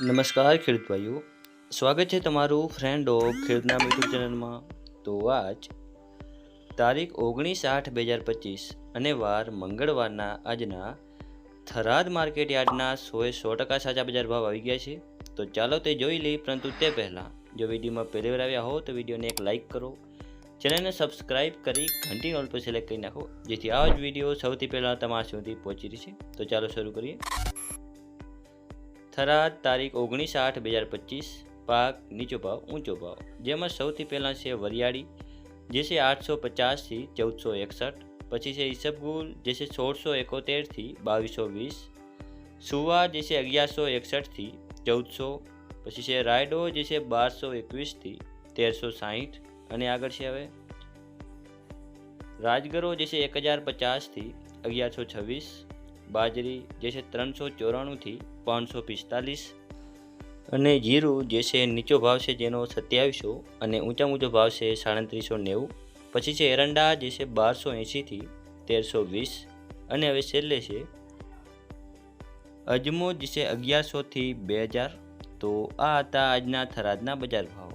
નમસ્કાર ખેડૂત ભાઈઓ, સ્વાગત છે તમારું ફ્રેન્ડ ઓફ ખેડૂતના યુટ્યુબ ચેનલમાં. તો આજ તારીખ ઓગણીસ આઠ બે હજાર પચીસ અને વાર મંગળવારના આજના થરાદ માર્કેટ યાર્ડના સોએ સો ટકા સાચા બજાર ભાવ આવી ગયા છે. તો ચાલો તે જોઈ લઈએ, પરંતુ તે પહેલાં જો વિડીયોમાં પહેલી વાર આવ્યા હો, તો વિડીયોને એક લાઇક કરો. ચેનલને સબસ્ક્રાઇબ કરી ઘંટી ઓલ પર સિલેક્ટ કરી નાખો, જેથી આવા જ વીડિયો સૌથી પહેલાં તમારા સુધી પહોંચી રહેશે તો ચાલો શરૂ કરીએ. થરાદ તારીખ ઓગણીસ આઠ બે હજાર પચીસ, પાક નીચો ભાવ, ઊંચો ભાવ. જેમાં સૌથી પહેલાં છે વરિયાળી, જે છે આઠસો પચાસથી ચૌદસો એકસઠ, પછી છે ઈસબગુલ, જે છે સોળસો એકોતેરથી બાવીસો વીસ, સુવા, જે છે અગિયારસો એકસઠથી ચૌદસો, પછી છે રાયડો, જે છે બારસો એકવીસથી તેરસો સાહીઠ, અને આગળ છે હવે રાજગરો, જે છે એક હજાર પચાસથી અગિયારસો છવ્વીસ બાજરી જે છે ત્રણસો ચોરાણુંથી પાંચસો પિસ્તાલીસ અને જીરું જે છે નીચો ભાવ છે જેનો સત્યાવીસો અને ઊંચા ઊંચો ભાવ છે સાડત્રીસો નેવું. પછી છે એરંડા જે છે બારસો એંશીથી તેરસો વીસ. અને હવે છેલ્લે છે અજમો જે છે અગિયારસોથી બે હજાર. તો આ હતા આજના થરાદના બજાર ભાવ.